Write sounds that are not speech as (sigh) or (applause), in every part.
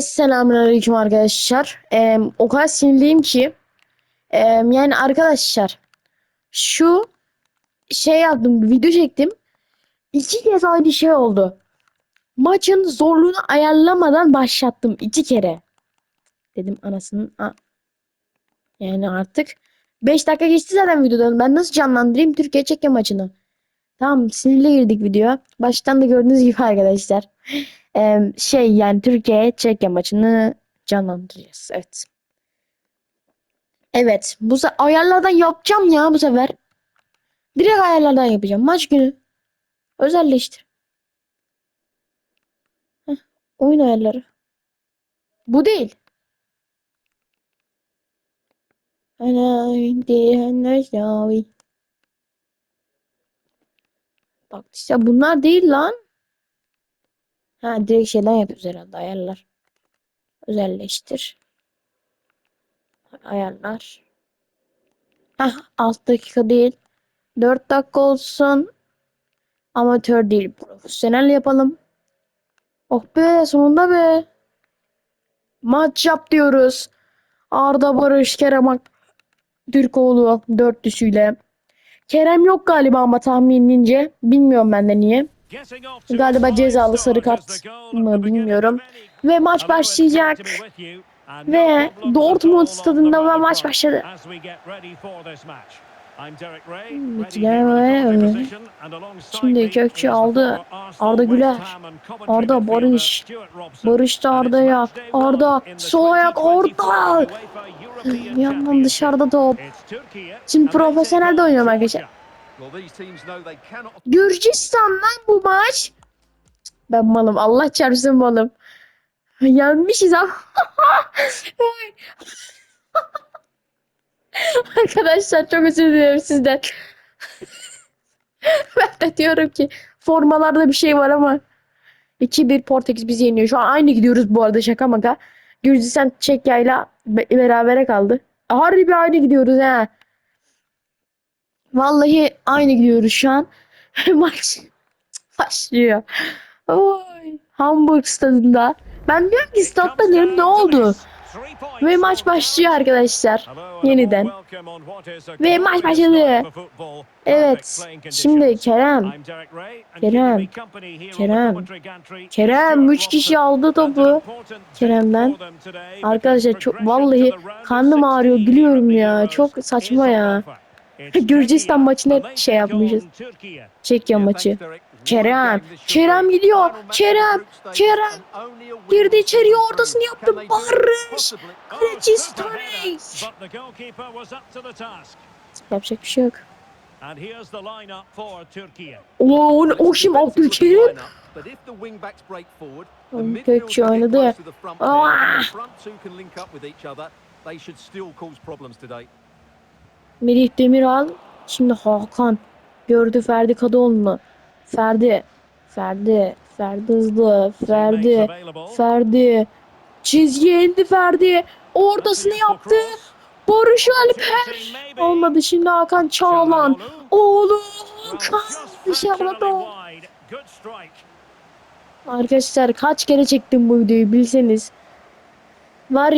Selamünaleyküm arkadaşlar. Ee, o kadar sinirliyim ki ee, yani arkadaşlar şu şey yaptım video çektim. İki kez aynı şey oldu. Maçın zorluğunu ayarlamadan başlattım iki kere. Dedim anasının a- yani artık 5 dakika geçti zaten videodan. Ben nasıl canlandırayım Türkiye Çekya maçını? Tamam sinirli girdik videoya. Baştan da gördüğünüz gibi arkadaşlar. Şey yani Türkiye Çekya maçını canlandıracağız. Evet. Evet. Bu ayarlardan yapacağım ya bu sefer. Direkt ayarlardan yapacağım. Maç günü. Özelleştir. Heh, oyun ayarları. Bu değil. Bak işte bunlar değil lan. Ha direkt şeyden yapıyoruz herhalde ayarlar. Özelleştir. Ayarlar. Heh 6 dakika değil. 4 dakika olsun. Amatör değil profesyonel yapalım. Oh be sonunda be. Maç yap diyoruz. Arda Barış Kerem Ak- Türkoğlu dörtlüsüyle. Kerem yok galiba ama tahminince. Bilmiyorum ben de niye. Galiba cezalı sarı kart mı bilmiyorum. Ve maç başlayacak. Ve Dortmund stadında ve maç başladı. Şimdi Gökçe aldı. Arda Güler. Arda Barış. Barış da Arda'ya. Arda sol ayak orta. Yandan dışarıda top. Şimdi profesyonel de oynuyorum arkadaşlar. Gürcistan'dan bu maç. Ben malım. Allah çarpsın malım. Yenmişiz ama. (laughs) Arkadaşlar çok özür dilerim sizden. (laughs) ben de diyorum ki formalarda bir şey var ama 2-1 Portekiz bizi yeniyor. Şu an aynı gidiyoruz bu arada şaka maka. Gürcistan Çekya'yla be- berabere kaldı. Harbi aynı gidiyoruz ha. Vallahi aynı gidiyoruz şu an. (laughs) Maç başlıyor. Oy. Hamburg stadında. Ben diyorum ki statta diyorum ne oldu? Ve maç başlıyor arkadaşlar. Yeniden. Ve maç başladı. Evet. Şimdi Kerem. Kerem. Kerem. Kerem 3 kişi aldı topu. Kerem'den. Arkadaşlar çok vallahi karnım ağrıyor gülüyorum ya. Çok saçma ya. (laughs) Gürcistan maçına şey yapmışız. Çekya maçı. Kerem. Kerem gidiyor. Kerem. Kerem. Girdi içeriye ortasını yaptı. Barış. Kaleci Stones. Yapacak bir şey yok. Oo, o, kim Abdülkerim? Gökçe oynadı. Aa! Melih Demiral. Şimdi Hakan. Gördü Ferdi Kadıoğlu'nu. Ferdi. Ferdi. Ferdi hızlı. Ferdi. Ferdi. Çizgiye indi Ferdi. Ortasını yaptı. Barış Alper. Olmadı şimdi Hakan Çağlan. Oğlum Hakan dışarıda. Arkadaşlar kaç kere çektim bu videoyu bilseniz. Var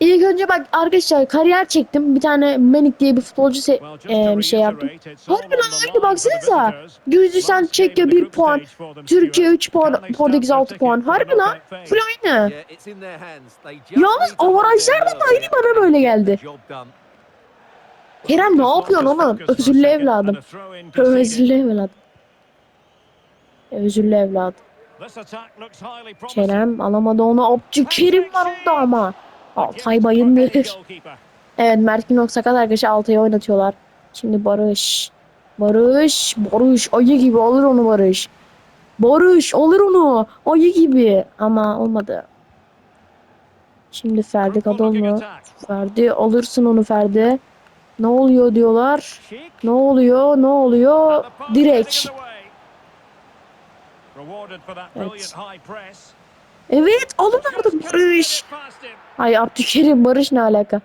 İlk önce bak arkadaşlar kariyer çektim. Bir tane Menik diye bir futbolcu se- e, bir şey yaptım. Harbi lan aynı baksanıza. Gürcistan Çekya 1 puan. Türkiye 3 puan. Portekiz 6 puan. Harbi lan. Full aynı. Yalnız avarajlar da aynı bana böyle geldi. Kerem ne yapıyorsun oğlum? Özürlü evladım. Özürlü evladım. Özürlü evladım. Kerem alamadı onu. Abdülkerim var orada ama. Altay bayındır. (laughs) Evet Mert Günok sakat arkadaşı Altay'ı oynatıyorlar. Şimdi Barış. Barış. Barış. Ayı gibi alır onu Barış. Barış alır onu. Ayı gibi. Ama olmadı. Şimdi Ferdi Kadıoğlu. Ferdi alırsın onu Ferdi. Ne oluyor diyorlar. Ne oluyor? Ne oluyor? Direkt. Evet. Evet alın artık Barış. Ay Abdülkerim Barış ne alaka?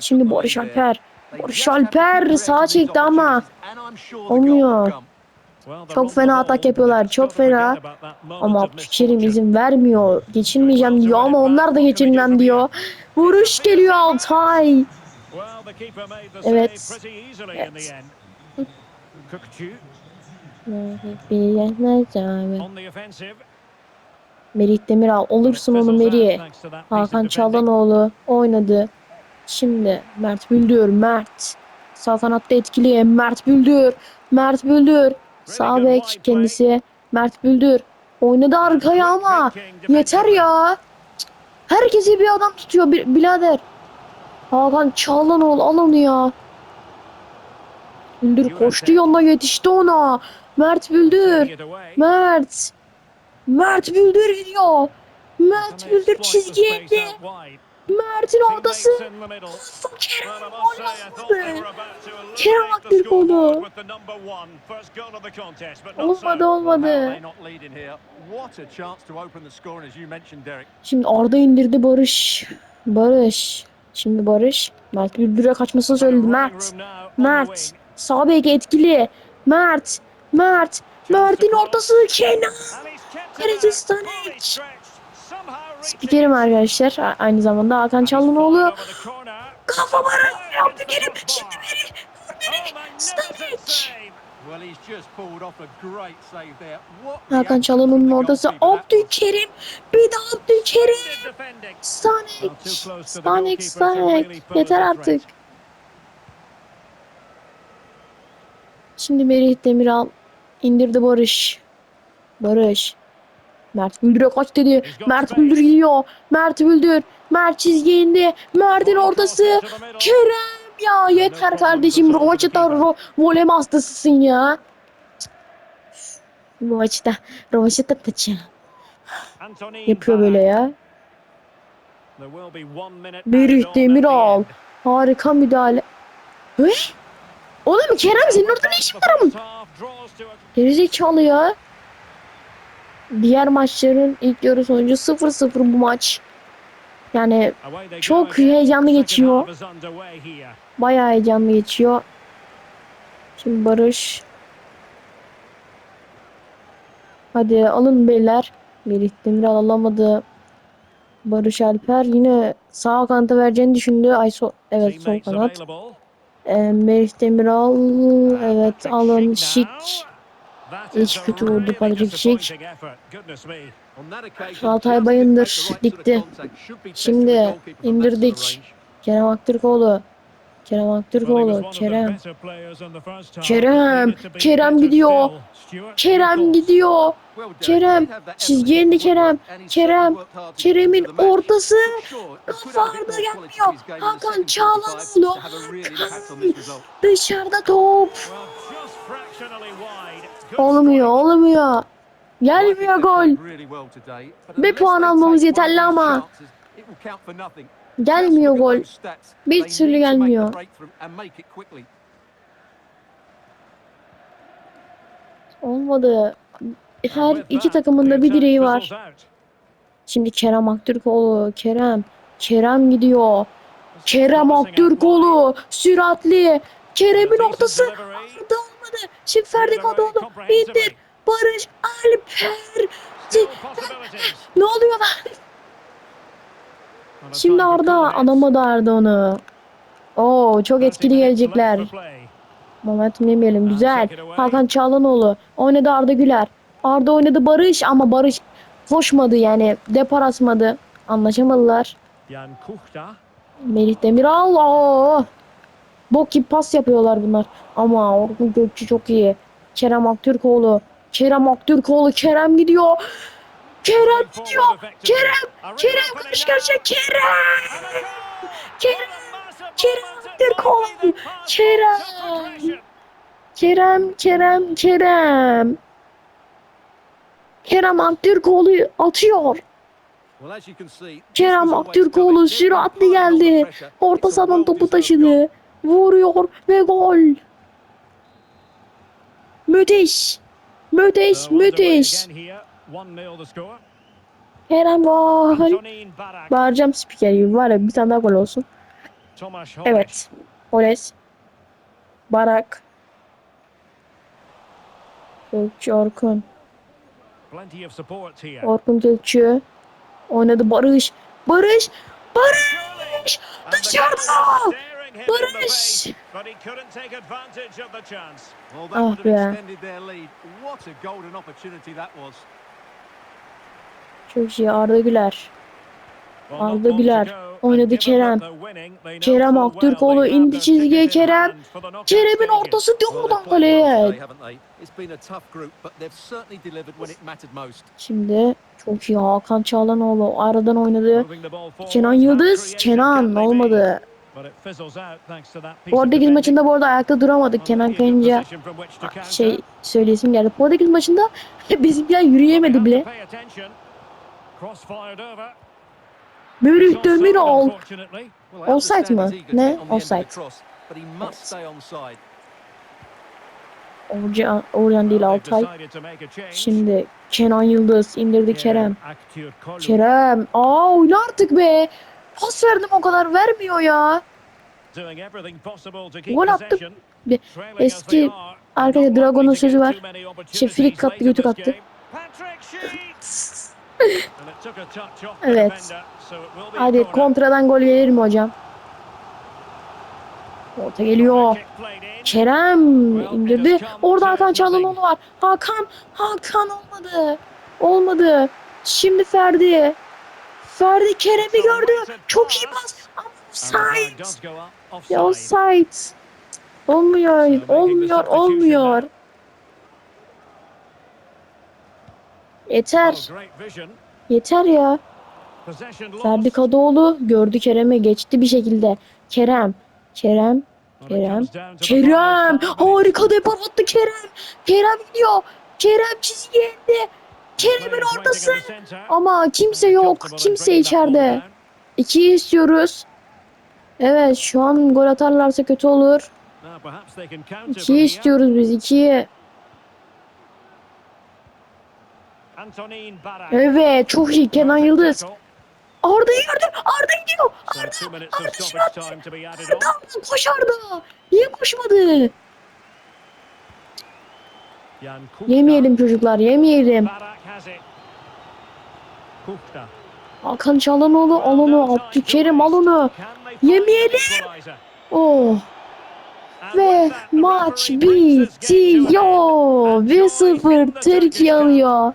Şimdi Barış Alper. Barış Alper sağa çekti ama olmuyor. Çok fena atak yapıyorlar. Çok fena. Ama Abdülkerim izin vermiyor. Geçirmeyeceğim diyor ama onlar da geçirmem diyor. Vuruş geliyor Altay. Evet. Evet. Merih Demiral olursun onu Merih. Hakan Çalhanoğlu oynadı. Şimdi Mert Büldür, Mert. Sağ kanatta etkili Mert Büldür. Mert Büldür. Sağ bek kendisi. Mert Büldür. Oynadı arkaya ama. Yeter ya. Herkesi bir adam tutuyor bir, birader. Hakan Çalhanoğlu al onu ya. Büldür koştu yanına yetişti ona. Mert Büldür. Mert. Mert Büldür gidiyor. Mert Büldür çizgiye indi. Mert'in ortası. Kerem gol yazdı. Kerem Aktürkoğlu. Olmadı olmadı. Şimdi Arda indirdi Barış. Barış. Şimdi Barış. Mert Büldür'e kaçmasını söyledi. Mert. Mert. Sağ bek etkili. Mert. Mert. Mert'in ortası Kenan. Kaleci Stanek. Spikerim arkadaşlar. A- Aynı zamanda Hakan Çalhanoğlu. Kafa var. Abdülkerim. Şimdi beni. Stanek. Hakan Çalhanoğlu'nun ortası. Abdülkerim. Bir de Abdülkerim. Stanek. Stanek. Stanek. Yeter artık. Şimdi Merih Demiral indirdi Barış. Barış. Mert Büldür'e kaç dedi. Mert Büldür gidiyor. Mert Büldür. Mert çizgiye indi. Mert'in ortası. Kerem ya yeter kardeşim. Rovaçta ro volem hastasısın ya. Rovaçta. Rovaçta taçı. Yapıyor böyle ya. Merih Demiral. Harika müdahale. Hey? Oğlum Kerem senin orada ne işin var ama? Gerizekalı ya. Diğer maçların ilk yarı sonucu 0-0 bu maç. Yani çok heyecanlı geçiyor. bayağı heyecanlı geçiyor. Şimdi Barış. Hadi alın beyler. Merih Demiral alamadı. Barış Alper yine sağ kanata vereceğini düşündü. Ay sol, evet sol kanat. Ee, Merih Demiral evet alın şik. Hiç kötü vurdu Patrick Schick. Altay Bayındır dikti. Şimdi indirdik. Kerem Aktürkoğlu. Kerem Aktürkoğlu. Kerem. Kerem. Kerem gidiyor. Kerem gidiyor. Kerem. Çizgiye indi Kerem. Kerem. Kerem'in ortası. Kafa Arda gelmiyor. Hakan Çağlanoğlu. Dışarıda top. Olmuyor. Olmuyor. Gelmiyor gol. Bir puan almamız yeterli ama. Gelmiyor gol. Bir türlü gelmiyor. Olmadı. Her iki takımın da bir direği var. Şimdi Kerem Aktürkoğlu. Kerem. Kerem gidiyor. Kerem Aktürkoğlu. Süratli. Kerem'in ortası. Arda olmadı. Şimdi Ferdi Kadıoğlu. indir. Barış Alper. Ne oluyor lan? Şimdi Arda. Alamadı Arda onu. Oo çok etkili gelecekler. Momentum yemeyelim. Güzel. Hakan Çağlanoğlu. Oynadı Arda Güler. Arda oynadı Barış ama Barış koşmadı yani. Depar atmadı. Anlaşamadılar. Melih Demiral. Oo. Bok gibi pas yapıyorlar bunlar. Ama Orkun Gökçü çok iyi. Kerem Aktürkoğlu. Kerem Aktürkoğlu. Kerem gidiyor. Kerem gidiyor. Kerem. Kerem karşı karşıya. Kerem. Kerem. Kerem Aktürkoğlu. Kerem. Kerem, Kerem, Kerem. Kerem Aktürkoğlu atıyor. Kerem Aktürkoğlu süratli geldi. Orta sahadan topu taşıdı. Vuruyor ve gol. Müthiş. Müthiş, müthiş. Kerem gol. Bağıracağım spiker gibi var ya bir tane daha gol olsun. Evet. Oles. Barak. Gökçe Orkun. Orkun Gökçe. Oynadı Barış. Barış. Barış. Dışarıda! Barış. face, But he couldn't take advantage of the chance. Well, that Ah be. extended their lead. What a golden opportunity that was. Çok iyi Arda Güler. Arda Güler. Oynadı Kerem. Kerem Aktürkoğlu indi çizgiye Kerem. Kerem'in ortası doğrudan kaleye. today, haven't they? It's been a tough group, but they've certainly delivered when it mattered most. Şimdi çok iyi Hakan Çağlanoğlu aradan oynadı. Kenan Yıldız. Kenan olmadı. But it fizzles out thanks to that piece of Portekiz maçında bu arada ayakta duramadık. Kenan Kayınca counter. şey söyleyesim geldi. Portekiz maçında (laughs) bizimkiler yürüyemedi bile. over. Böyle It's offside, mı? Ne? Offside. onside. Uğurcan, Uğurcan değil Altay. Şimdi Kenan Yıldız indirdi Kerem. Kerem. Aa oyna artık be. Pas verdim o kadar vermiyor ya. Gol attı. Bir as eski Not Dragon'un sözü var. İşte flick kaptı, götü this kaptı. game. Patrick Schick. And it took a touch off the Evet. Hadi kontradan gol gelir mi hocam? Orta geliyor. Kerem indirdi. Orada Hakan Çalhanoğlu var. Hakan. Hakan olmadı. Olmadı. Şimdi Ferdi. Ferdi Kerem'i gördü. Çok iyi pas. Offside. Ya offside. Olmuyor. Olmuyor. Olmuyor. Yeter. Oh. Yeter ya. Ferdi Kadıoğlu gördü Kerem'i geçti bir şekilde. Kerem. Kerem. Kerem. Kerem. Harika depar attı Kerem. Kerem gidiyor. Kerem çizgiye indi. Kerem'in ortası. Ama kimse yok. Kimse içeride. İkiyi istiyoruz. Evet şu an gol atarlarsa kötü olur. Here. istiyoruz biz. Barak. Evet çok iyi Kenan Yıldız. Arda'yı gördüm. Arda gidiyor. Arda of şut attı. Arda koş Arda. Niye koşmadı? Yemeyelim çocuklar yemeyelim. Hakan Çalhanoğlu al onu. Abdülkerim al onu. Yemeyelim. Oh. Ve maç bitiyor. end. And joy in 1-0 the Türkiye alıyor.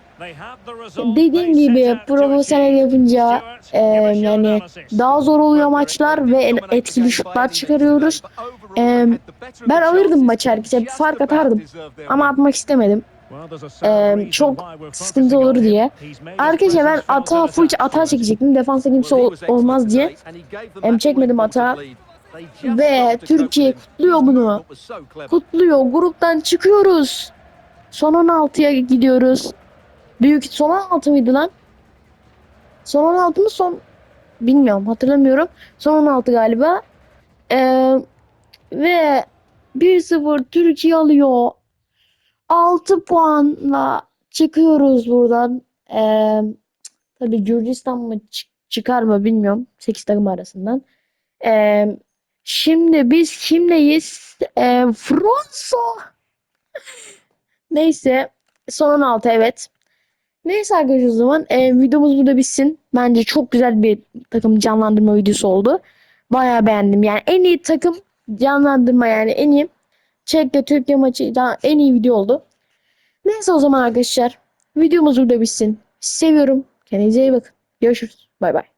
Dediğim gibi profesyonel yapınca e, yani daha zor oluyor maçlar ve etkili şutlar çıkarıyoruz. E, ben alırdım maçı herkese fark atardım. Ama atmak istemedim. Reason çok sıkıntı olur diye. Arkadaşlar ben in full atağa çekecektim. Defansa kimse ol- olmaz diye. Hem çekmedim hata. Ve Türkiye kutluyor bunu. Kutluyor. Gruptan çıkıyoruz. Son 16'ya gidiyoruz. Büyük son 16 mıydı lan? Son 16 mı son bilmiyorum hatırlamıyorum. Son 16 galiba. Ee, ve 1-0 Türkiye alıyor. 6 puanla çıkıyoruz buradan. Ee, tabii Gürcistan mı çık- çıkar mı bilmiyorum. 8 takım arasından. Ee, şimdi biz kimleyiz? Ee, Fransa. Neyse. Son 16 evet. Neyse arkadaşlar o zaman e, videomuz burada bitsin. Bence çok güzel bir takım canlandırma videosu oldu. Bayağı beğendim. Yani en iyi takım canlandırma yani en iyi Çekya Türkiye maçı en iyi video oldu. Neyse o zaman arkadaşlar videomuz burada bitsin. Seviyorum. Kendinize iyi bakın. Görüşürüz. Bay bay.